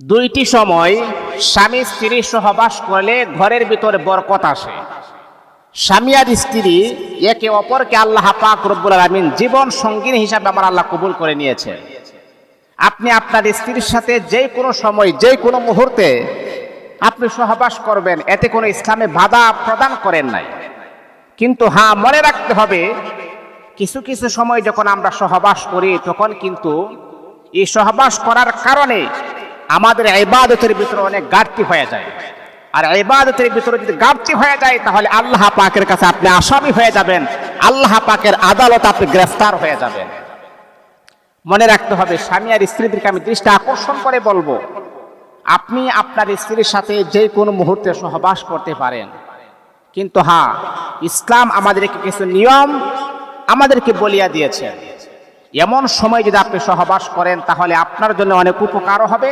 দুইটি সময় স্বামী স্ত্রী সহবাস করলে ঘরের ভিতরে বরকত আসে। স্বামী আর স্ত্রী একে অপরকে আল্লাহ পাক রব্বুল আলামিন জীবন সঙ্গিনী হিসাবে আমার আল্লাহ কবুল করে নিয়েছে। আপনি আপনার স্ত্রীর সাথে যে কোনো সময়, যে কোনো মুহূর্তে আপনি সহবাস করবেন, এতে কোনো ইসলামে বাধা প্রদান করেন নাই। কিন্তু হ্যাঁ মনে রাখতে হবে, কিছু কিছু সময় যখন আমরা সহবাস করি, তখন কিন্তু এই সহবাস করার কারণে আমাদের ইবাদতের ভিতরে অনেক ঘাটতি হয়ে যায়। আর ইবাদতের ভিতরে যদি ঘাটতি হয়ে যায়, তাহলে আল্লাহ পাকের কাছে আপনি আসামি হয়ে যাবেন। আল্লাহ পাকের আদালত আপনি গ্রেফতার হয়ে যাবেন। মনে রাখতে হবে, স্বামী আর স্ত্রীদেরকে আমি দৃষ্টি আকর্ষণ করে বলব, আপনি আপনার স্ত্রীর সাথে যে কোনো মুহূর্তে সহবাস করতে পারেন। কিন্তু হ্যাঁ ইসলাম আমাদেরকে কিছু নিয়ম আমাদেরকে বলিয়া দিয়েছে। এমন সময় যদি আপনি সহবাস করেন, তাহলে আপনার জন্য অনেক উপকারও হবে,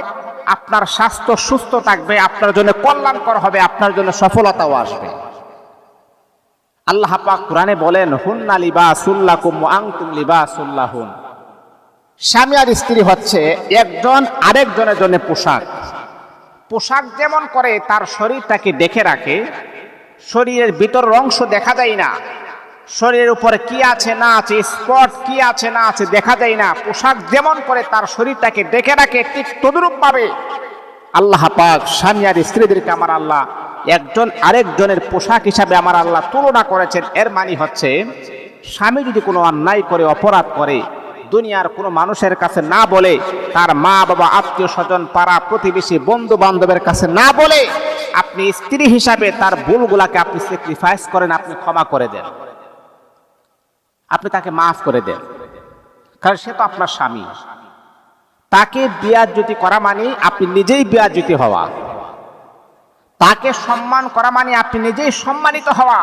আপনার স্বাস্থ্য সুস্থ থাকবে, আপনার জন্য কল্যাণকর হবে, আপনার জন্য সফলতাও আসবে। আল্লাহ পাক কোরআনে বলেন, হুন্না লিবাসুল্লাকুম ওয়া আনতুম লিবাসুল্লাহুন স্বামী আর স্ত্রী হচ্ছে একজন আরেকজনের জন্য পোশাক। পোশাক যেমন করে, তার শরীরটাকে দেখে রাখে, শরীরের ভিতর অংশ দেখা যায় না। শরীরের উপরে কি আছে, না আছে, স্পট কি আছে, না আছে, দেখা যায় না। পোশাক যেমন করে তার শরীরটাকে ডেকে রাখে, ঠিক তদরূপ পাবে আল্লাহ পাক স্বামী আর স্ত্রীদেরকে আমার আল্লাহ একজন আরেকজনের পোশাক হিসাবে আমার আল্লাহ তুলনা করেছেন। এর মানে হচ্ছে, স্বামী যদি কোনো অন্যায় করে, অপরাধ করে, দুনিয়ার কোনো মানুষের কাছে না বলে, তার মা, বাবা, আত্মীয় স্বজন, পাড়া, প্রতিবেশী বন্ধু বান্ধবের কাছে না বলে, আপনি স্ত্রী হিসাবে তার ভুলগুলাকে আপনি স্যাক্রিফাইস করেন, আপনি ক্ষমা করে দেন। আপনি তাকে মাফ করে দেন। কারণ সে তো আপনার স্বামী। তাকে বিয়াজ্যুতি করা মানে আপনি নিজেই বিয়াজ্যুতি হওয়া। তাকে সম্মান করা মানে আপনি নিজেই সম্মানিত হওয়া।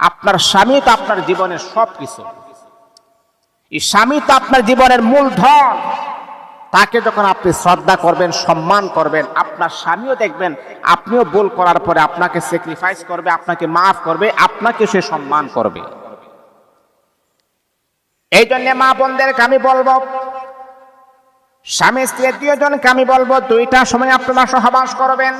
আপনার স্বামী তো আপনার জীবনের সব কিছু এই স্বামী তো আপনার জীবনের মূল ধন। তাকে যখন আপনি শ্রদ্ধা করবেন, সম্মান করবেন, আপনার স্বামীও দেখবেন, আপনিও ভুল করার পরে আপনাকে স্যাক্রিফাইস করবে, আপনাকে মাফ করবে, আপনাকে সে সম্মান করবে। এই জন্য মা বোনদেরকে আমি বলব, স্বামী স্ত্রী দুজনকে আমি বলব, দুইটা সময় আপনারা সহবাস করবেন।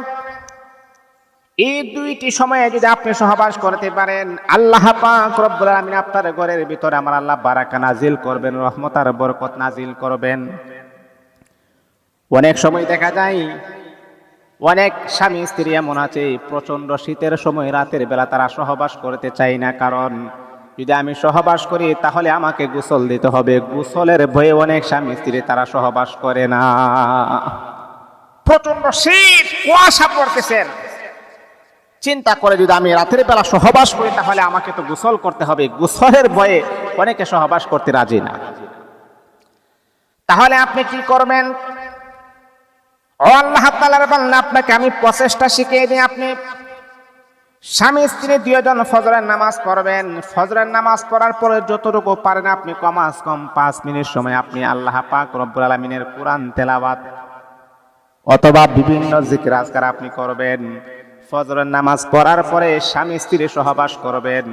এই দুইটি সময়ে যদি আপনি সহবাস করতে পারেন, আল্লাহ পাক রব্বুল আলামিন আপনার ঘরের ভিতরে আমার আল্লাহ বারাকা নাজিল করবেন, রহমত আর বরকত নাজিল করবেন। অনেক সময় দেখা যায়, অনেক স্বামী স্ত্রী এমন আছে প্রচণ্ড শীতের সময় রাতের বেলা তারা সহবাস করতে চায় না, কারণ যদি আমি সহবাস করি, তাহলে আমাকে গোসল দিতে হবে। গোসলের ভয়ে অনেক স্বামী স্ত্রী তারা সহবাস করে না। প্রচণ্ড শীত, কুয়াশা পড়তেছেন চিন্তা করে যদি আমি রাতের বেলা সহবাস করি, তাহলে আমাকে তো গোসল করতে হবে। গোসলের ভয়ে অনেকে সহবাস করতে রাজি না। তাহলে আপনি কি করবেন? আল্লাহ তাআলার বান্দা, আপনাকে আমি প্রচেষ্টা শিখিয়ে দিই। আপনি স্বামী, স্ত্রী দুজন ফজরের নামাজ পড়বেন। ফজরের নামাজ পড়ার পরে যতটুকু পারেন আপনি কমাস কম পাঁচ মিনিট সময় আপনি আল্লাহ পাক রব্বুল আলমিনের কোরআন তেলাওয়াত অথবা বিভিন্ন জিকির আজকার আপনি করবেন। ফজরের নামাজ পড়ার পরে স্বামী, স্ত্রী সহবাস করবেন।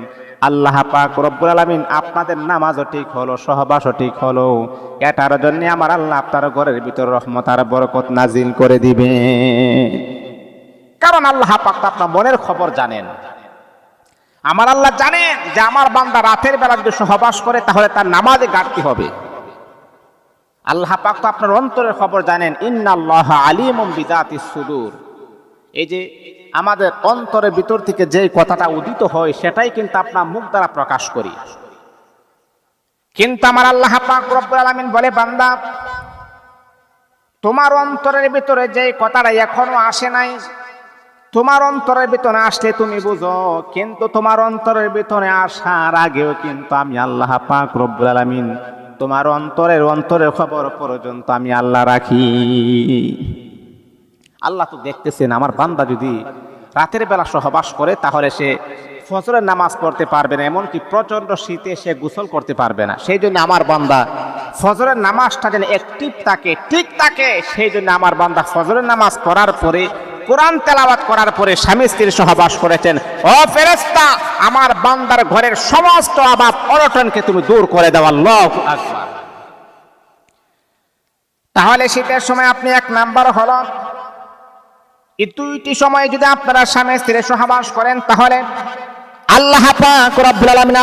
আল্লাহ পাক রব্বুল আলামিন আপনাদের নামাজও ঠিক হলো, সহবাসও ঠিক হলো। এটার জন্য আমার আল্লাহ আপনার ঘরের ভিতর রহমত আর বরকত নাজিল করে দিবে কারণ আল্লাহ পাক আপনার মনের খবর জানেন। আমার আল্লাহ জানেন যে আমার বান্দা রাতের বেলা যদি সহবাস করে, তাহলে তার নামাজে ঘাটতি হবে। আল্লাহ পাক তো আপনার অন্তরের খবর জানেন, ইন্নাল্লাহ আলিমুম বিদাতিস সুদূর। এই যে আমাদের অন্তরের ভিতর থেকে যে কথাটা উদিত হয়, সেটাই কিন্তু আপনার মুখ দ্বারা প্রকাশ করি। কিন্তু আমার আল্লাহ পাক রব্বুল আলামিন বলে, বান্দা, তোমার অন্তরের ভিতরে যে কথাটা এখনও আসে নাই তোমার অন্তরের ভিতরে আসলে তুমি বুঝো, কিন্তু তোমার অন্তরের ভিতরে আসার আগেও কিন্তু আমি আল্লাহ পাক রব্বুল আলামিন তোমার অন্তরের অন্তরের খবর পর্যন্ত আমি আল্লাহ রাখি। আল্লাহ তো দেখতেছেন, আমার বান্দা যদি রাতের বেলা সহবাস করে তাহলে সে ফজরের নামাজ পড়তে পারবে না, এমনকি প্রচণ্ড শীতে সে গোসল করতে পারবে না। সেই জন্য আমার বান্দা ফজরের নামাজটা যেন অ্যাক্টিভ থাকে, ঠিক থাকে, সেই জন্য আমার বান্দা ফজরের নামাজ পড়ার পরে কোরআন তেলাওয়াত করার পরে স্বামী স্ত্রীর সহবাস করেছেন। ও ফেরেস্তা আমার বান্দার ঘরের সমস্ত অভাব অনটনকে তুমি দূর করে দেওয়া লভ তাহলে শীতের সময় আপনি এক নাম্বার হলো এই দুইটি সময় যদি আপনারা স্বামী স্ত্রী সহবাস করেন, তাহলে আল্লাহ পাক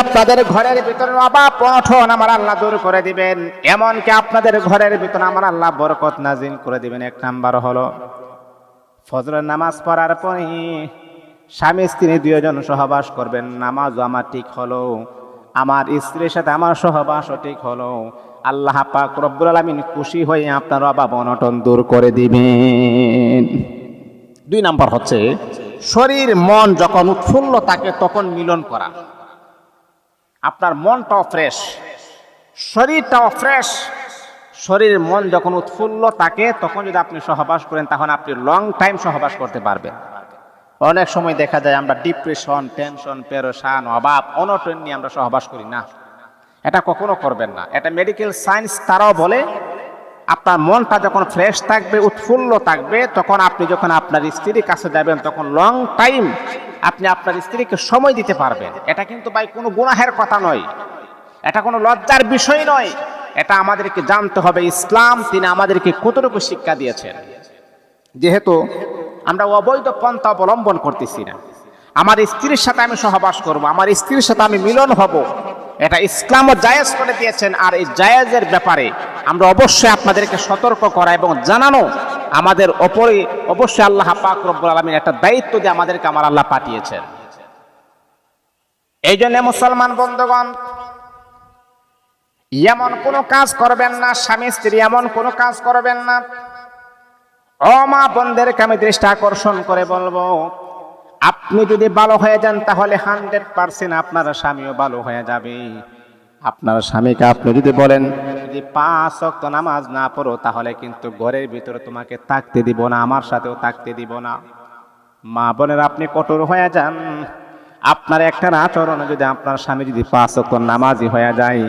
আপনাদের ঘরের ভিতরে অভাব অনঠন আমার আল্লাহ দূর করে দিবেন। এমনকি আপনাদের ঘরের ভিতরে আমার আল্লাহ বরকত নাজিল করে দিবেন। এক নাম্বার হলো ফজরের নামাজ পড়ার পরে স্বামী স্ত্রী দুজন সহবাস করবেন। নামাজও আমার ঠিক হলো। আমার স্ত্রীর সাথে আমার সহবাসও ঠিক হলো। আল্লাহ পাক রব্বুল আলামিন খুশি হয়ে আপনার অভাব অনটন দূর করে দিবেন। দুই নাম্বার হচ্ছে, শরীর, মন যখন উৎফুল্ল থাকে তখন মিলন করা। আপনার মনটাও ফ্রেশ, শরীরটাও ফ্রেশ। শরীর মন যখন উৎফুল্ল থাকে, তখন যদি আপনি সহবাস করেন, তখন আপনি লং টাইম সহবাস করতে পারবেন। অনেক সময় দেখা যায় আমরা ডিপ্রেশন টেনশন পেরেশান অভাব অনটন নিয়ে আমরা সহবাস করি না। এটা কখনো করবেন না। এটা মেডিকেল সায়েন্স তারাও বলে, আপনার মনটা যখন ফ্রেশ থাকবে, উৎফুল্ল থাকবে, তখন আপনি যখন আপনার স্ত্রীর কাছে যাবেন, তখন লং টাইম আপনি আপনার স্ত্রীকে সময় দিতে পারবেন। এটা কিন্তু ভাই কোনো গুনাহের কথা নয়। এটা কোনো লজ্জার বিষয় নয়। এটা আমাদেরকে জানতে হবে, ইসলাম তিনি আমাদেরকে কতটুকু শিক্ষা দিয়েছেন। যেহেতু আমরা অবৈধ পন্থা অবলম্বন করতেছি না, আমার স্ত্রীর সাথে আমি সহবাস করব, আমার স্ত্রীর সাথে আমি মিলন হব, এটা ইসলামও জায়েজ করে দিয়েছেন, আর এই জায়েজের ব্যাপারে আমরা অবশ্যই আপনাদেরকে সতর্ক করা এবং জানানো আমাদের ওপরে অবশ্যই আল্লাহ পাক রব্বুল আলমীর একটা দায়িত্ব দিয়ে আমাদেরকে আমার আল্লাহ পাঠিয়েছেন। এই জন্য মুসলমান বন্ধুগণ এমন কোনো কাজ করবেন না, স্বামী স্ত্রী এমন কোনো কাজ করবেন না। ও মা বোনদেরকে আমি দৃষ্টি আকর্ষণ করে বলব, আপনি যদি ভালো হয়ে যান তাহলে হান্ড্রেড পার্সেন্ট আপনার স্বামীও ভালো হয়ে যাবে। আপনার স্বামীকে আপনি যদি বলেন, যদি পাঁচ অক্ত নামাজ না পড়ো, তাহলে কিন্তু ঘরের ভিতরে তোমাকে থাকতে দিব না, আমার সাথেও থাকতে দিব না। মা বোনের, আপনি কঠোর হয়ে যান। আপনার একটা আচরণে যদি আপনার স্বামী যদি পাঁচ অক্ত নামাজি হয়ে যায়,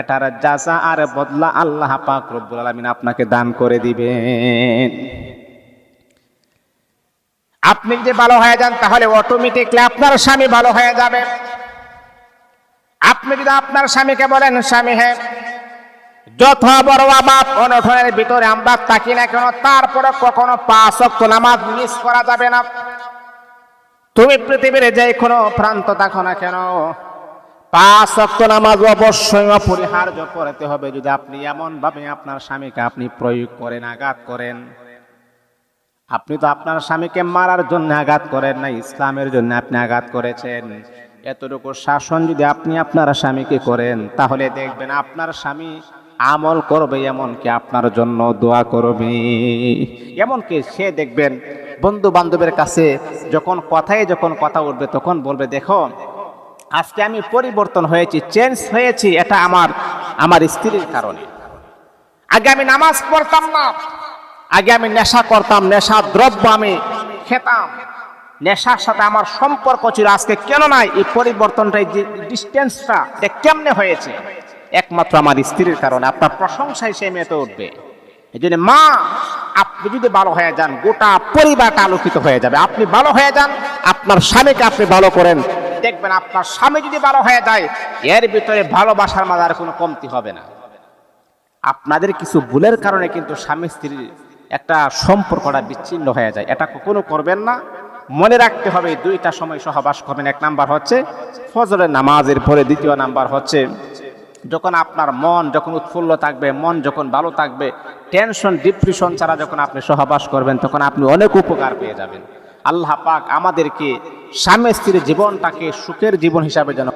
এটার যাচা আর বদলা আল্লাহ পাক রব্বুল আলামিন আপনাকে দান করে দিবেন। আপনি যে ভালো হয়ে যান, তাহলে অটোমেটিকলি আপনার স্বামী ভালো হয়ে যাবে। আপনি যদি আপনার স্বামীকে বলেন, স্বামী হ্যাঁ যত বড় অভাব অনঠনের ভিতরে আমরা থাকি না কেন তারপরে কখনো পাঁচ নামাজ মিস করা যাবে না। তুমি পৃথিবীর যে কোনো প্রান্ত থাকো না কেন? পাঁচ অক্ত নামাজ অবশ্যই অপরিহার্য করতে হবে যদি আপনি এমন ভাবে আপনার স্বামীকে আপনি প্রয়োগ করেন, আঘাত করেন। আপনি তো আপনার স্বামীকে মারার জন্য আঘাত করেন না, ইসলামের জন্য আপনি আঘাত করেছেন। এতটুকু শাসন যদি আপনি আপনার স্বামীকে করেন, তাহলে দেখবেন আপনার স্বামী আমল করবে, এমনকি আপনার জন্য দোয়া করবে। এমনকি সে দেখবেন বন্ধু বান্ধবের কাছে যখন কথায় যখন কথা উঠবে, তখন বলবে, দেখো, আজকে আমি পরিবর্তন হয়েছি চেঞ্জ হয়েছি, এটা আমার আমার স্ত্রীর কারণে। আগে আমি নামাজ পড়তাম না, আগে আমি নেশা করতাম নেশা দ্রব্য আমি খেতাম। নেশার সাথে আমার সম্পর্ক ছিল, আজকে কেন নাই? এই পরিবর্তনটা, এই যে ডিস্টেন্সটা এটা কেমনে হয়েছে? একমাত্র আমার স্ত্রীর কারণে আপনার প্রশংসায় সে মেতে উঠবে। এই জন্য মা, আপনি যদি ভালো হয়ে যান, গোটা পরিবারটা আলোকিত হয়ে যাবে। আপনি ভালো হয়ে যান, আপনার স্বামীকে আপনি ভালো করেন। দেখবেন আপনার স্বামী যদি ভালো হয়ে যায়, এর ভিতরে ভালোবাসার মাঝে কোনো কমতি হবে না। আপনাদের কিছু ভুলের কারণে কিন্তু স্বামী স্ত্রীর একটা সম্পর্কটা বিচ্ছিন্ন হয়ে যায়। এটা কখনো করবেন না। মনে রাখতে হবে দুইটা সময় সহবাস করবেন। এক নাম্বার হচ্ছে ফজরের নামাজের পরে দ্বিতীয় নাম্বার হচ্ছে যখন আপনার মন যখন উৎফুল্ল থাকবে, মন যখন ভালো থাকবে টেনশন ডিপ্রেশন ছাড়া যখন আপনি সহবাস করবেন, তখন আপনি অনেক উপকার পেয়ে যাবেন। আল্লাহ পাক আমাদেরকে স্বামী স্ত্রীর জীবনটাকে সুখের জীবন হিসাবে যেন